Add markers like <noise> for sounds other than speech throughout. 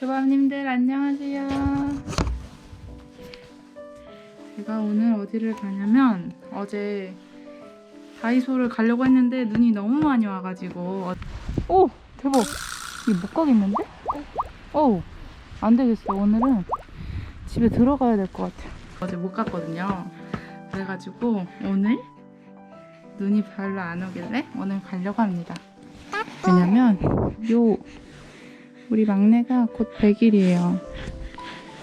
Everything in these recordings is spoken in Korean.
조밥님들 안녕하세요. 제가 오늘 어디를 가냐면 어제 다이소를 가려고 했는데 눈이 너무 많이 와가지고 어- 오 대박 이거 못 가겠는데? 어우 안 되겠어 오늘은 집에 들어가야 될 것 같아요. 어제 못 갔거든요. 그래가지고 오늘 눈이 별로 안 오길래 오늘 가려고 합니다. 왜냐면 요 우리 막내가 곧 100일이에요.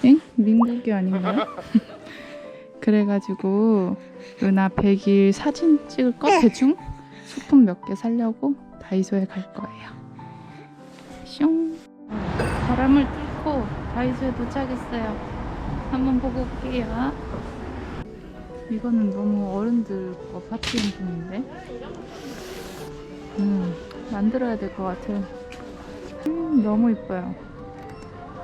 엥? 민국이 아닌가요? <laughs> 그래가지고 은하 100일 사진 찍을 거 대충 소품 몇개 사려고 다이소에 갈 거예요. 슝. 바람을 뚫고 다이소에 도착했어요. 한번 보고 올게요. 이거는 너무 어른들 거 파티 용품인데. 음, 만들어야 될 것 같아요. 음, 너무 이뻐요.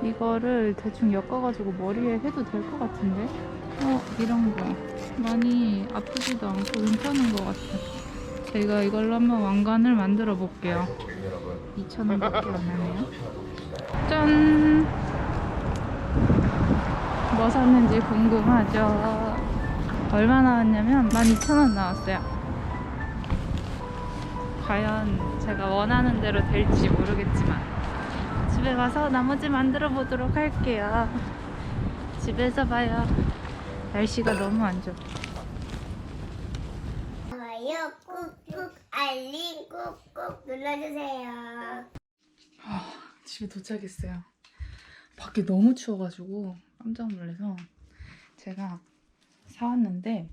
이거를 대충 엮어가지고 머리에 해도 될 것 같은데? 어, 이런 거. 많이 아프지도 않고 괜찮은 것 같아요. 제가 이걸로 한번 왕관을 만들어 볼게요. 2,000원밖에 안 하네요. 짠! 뭐 샀는지 궁금하죠? 얼마 나왔냐면 12,000원 나왔어요. 과연 제가 원하는 대로 될지 모르겠지만 집에 가서 나머지 만들어 보도록 할게요. 집에서 봐요. 날씨가 너무 안 좋아. 좋아요 꾹꾹 알림 꾹꾹 눌러주세요. 집에 도착했어요. 밖에 너무 추워가지고 깜짝 놀라서 제가 사왔는데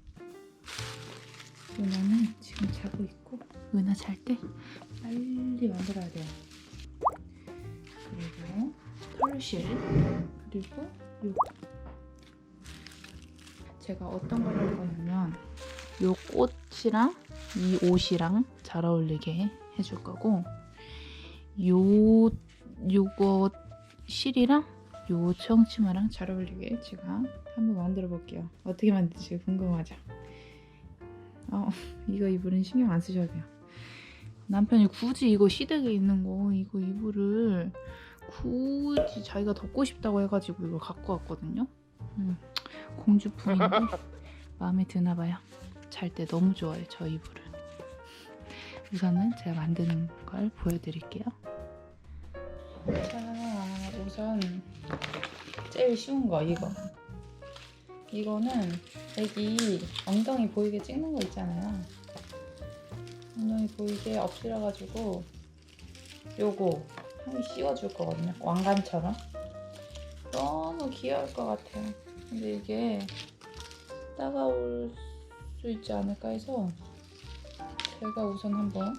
은하는 지금 자고 있고 은하 잘 때 빨리 만들어야 돼요. 털실 그리고 요 제가 어떤 걸 할 거냐면 요 꽃이랑 이 옷이랑 잘 어울리게 해줄 거고 요 요거 실이랑 요 청치마랑 잘 어울리게 제가 한번 만들어 볼게요. 어떻게 만들지 궁금하죠? 어, <laughs> 이거 이불은 신경 안 쓰셔도 돼요. 남편이 굳이 이거 시댁에 있는 거 이거 이불을 굳이 자기가 덮고 싶다고 해가지고 이걸 갖고 왔거든요. 음, 공주품인데 <laughs> 마음에 드나 봐요. 잘 때 너무 좋아요 저 이불은. 우선은 제가 만드는 걸 보여드릴게요. 자, 우선 제일 쉬운 거 이거. 이거는 애기 엉덩이 보이게 찍는 거 있잖아요. 엉덩이 보이게 엎드려가지고 요거 씌워줄 거거든요. 왕관처럼. 너무 귀여울 것 같아요. 근데 이게 따가울 수 있지 않을까 해서 제가 우선 한번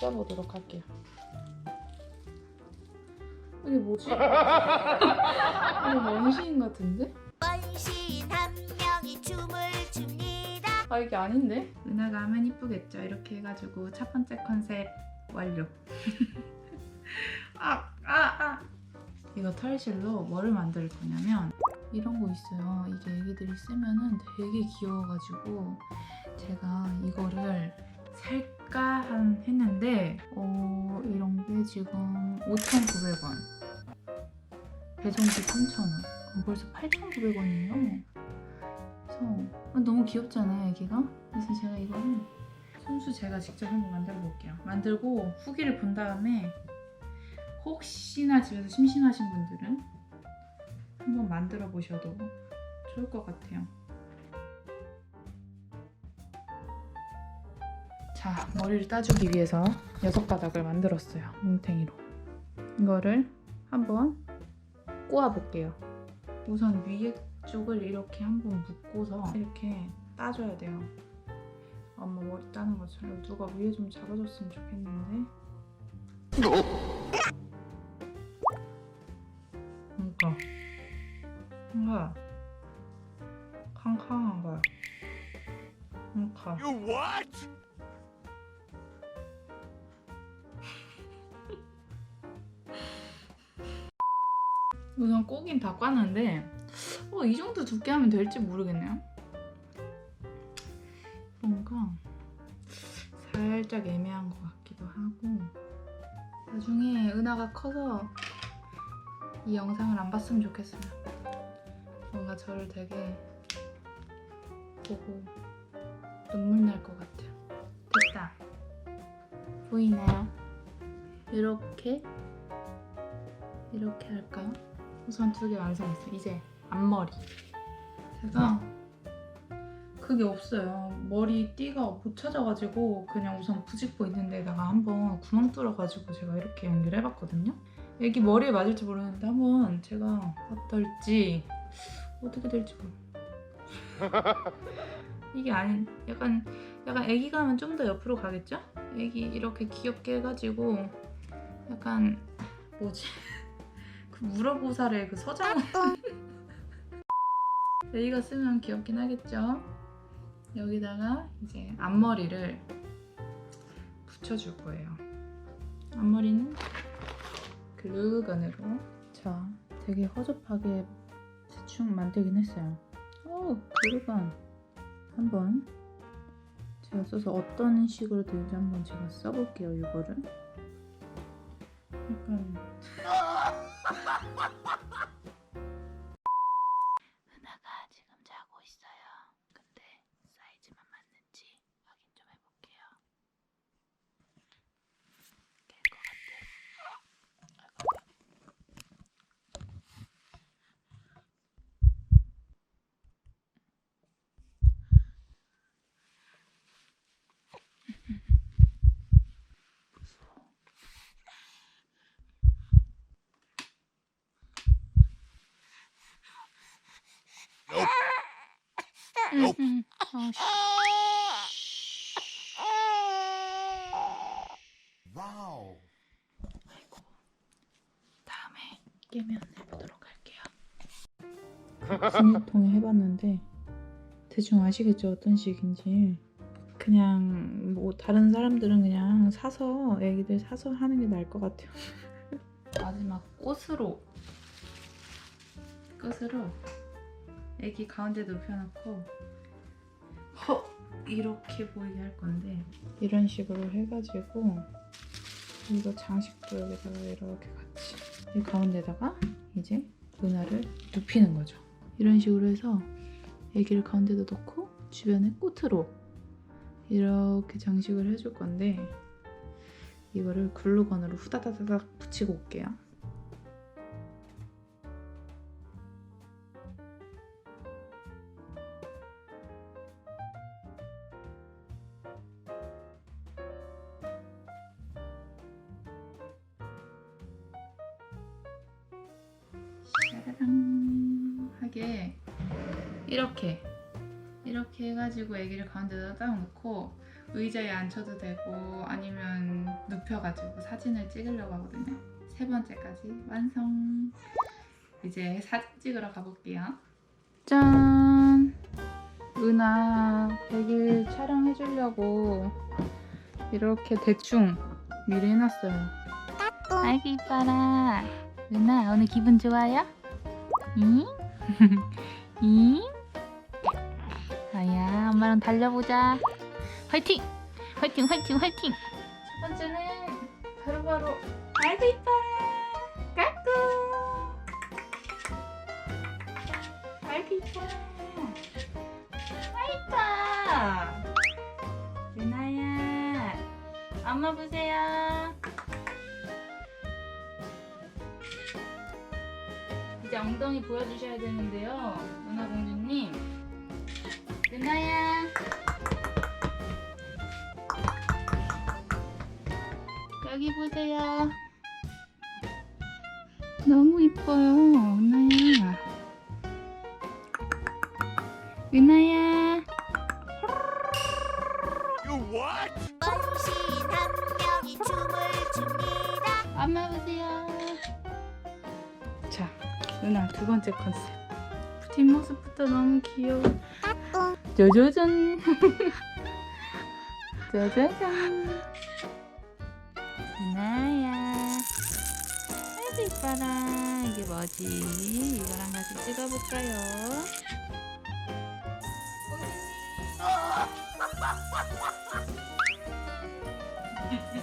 써보도록 할게요. 이게 뭐지? <laughs> 이거 원시인 같은데? 원시인 한 명이 춤을 춥니다. 아 이게 아닌데? 은하가 하면 이쁘겠죠? 이렇게 해가지고 첫 번째 컨셉 완료. <laughs> 아, 아, 아. 이거 털실로 뭐를 만들 거냐면 이런 거 있어요. 이게 애기들이 쓰면은 되게 귀여워가지고 제가 이거를 살까 한 했는데 어 이런 게 지금 5,900원. 배송비 3,000원. 그럼 벌써 8,900원이에요. 그래서 아, 너무 귀엽잖아요 애기가? 그래서 제가 이거를 손수 제가 직접 한번 만들어 볼게요. 만들고 후기를 본 다음에 혹시나 집에서 심심하신 분들은 한번 만들어 보셔도 좋을 것 같아요 자, 머리를 따주기 위해서 여섯 가닥을 만들었어요. 뭉탱이로. 이거를 한번 꼬아 볼게요. 우선 위에 쪽을 이렇게 한번 묶고서 이렇게 따줘야 돼요. 엄마 머리 따는 것처럼 누가 위에 좀 잡아줬으면 좋겠는데. 꼬긴 다 꽈는데 어, 이 정도 두께 하면 될지 모르겠네요. 뭔가 살짝 애매한 것 같기도 하고 나중에 은하가 커서 이 영상을 안 봤으면 좋겠어요. 뭔가 저를 되게 보고 눈물 날 것 같아요. 됐다. 보이나요? 이렇게 이렇게 할까요? 우선 두 개 완성했어요. 이제 앞머리. 제가 그게 없어요. 머리 띠가 못 찾아가지고 그냥 우선 부직포 있는 데다가 한번 구멍 뚫어가지고 제가 이렇게 연결해봤거든요. 애기 머리에 맞을지 모르는데 한번 제가 어떨지 어떻게 될지 모르. <laughs> 이게 아닌 약간 약간 애기가 하면 좀 더 옆으로 가겠죠? 애기 이렇게 귀엽게 해가지고 약간 뭐지? 그 물어보살의 그 서장 애기가 쓰면 귀엽긴 하겠죠? 여기다가 이제 앞머리를 붙여줄 거예요. 앞머리는 글루건으로 자 되게 허접하게 대충 만들긴 했어요. 오 글루건 한번 제가 써서 어떤 식으로 되는지 한번 제가 써볼게요. 이거를 약간 Ha ha ha ha! 음, 어, 씨. Wow. 아이고. 다음에 깨면 해보도록 할게요. 진입통에 해봤는데 대충 아시겠죠 어떤 식인지. 그냥 뭐 다른 사람들은 그냥 사서 애기들 사서 하는 게 나을 것 같아요. 마지막 꽃으로 끝으로 애기 가운데 눕혀놓고 허 이렇게 보이게 할 건데 이런 식으로 해가지고 이거 장식도 여기다가 이렇게 같이 이 가운데다가 이제 은하를 눕히는 거죠. 이런 식으로 해서 애기를 가운데다 놓고 주변에 꽃으로 이렇게 장식을 해줄 건데 이거를 글루건으로 후다다다닥 붙이고 올게요. 짜라랑 하게 이렇게 이렇게 해가지고 아기를 가운데다 딱 놓고 의자에 앉혀도 되고 아니면 눕혀가지고 사진을 찍으려고 하거든요. 세 번째까지 완성. 이제 사진 찍으러 가볼게요. 짠! 은하 100일 촬영해 주려고 이렇게 대충 미리 해놨어요. 아이고 이뻐라. 은하 오늘 기분 좋아요? 응? 응? 아야 엄마랑 달려보자. 화이팅! 화이팅 화이팅 화이팅! 첫 번째는 바로바로 아이고 이뻐라. 까꿍. 아이고 이뻐라. 아 이뻐. 은하야 엄마 보세요. 이제 엉덩이 보여주셔야 되는데요. 은하 공주님. 은하야. 여기 보세요. 너무 이뻐요, 은하야. 은하야. You what? 시인 한 명이 춤을 춥니다. 엄마 보세요. 자, 누나 두 번째 컨셉. 뒷모습부터 너무 귀여워. 짜자잔. 짜자잔. <laughs> 누나야. 아이고 이뻐라. 이게 뭐지? 이거랑 같이 찍어볼까요? <laughs>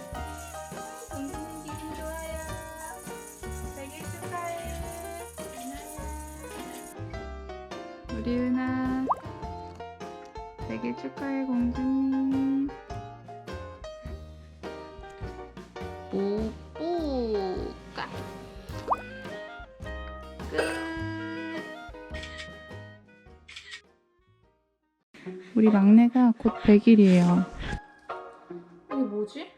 생일 축하해 공주님 뽀뽀가 끝 우리 막내가 곧 100일이에요 이게 뭐지?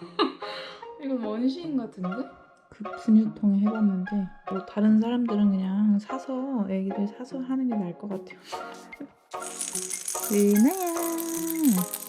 <laughs> 이건 원시인 같은데? 그 분유통에 해봤는데 뭐 다른 사람들은 그냥 사서 애기들 사서 하는 게 나을 것 같아요. <laughs> 은하야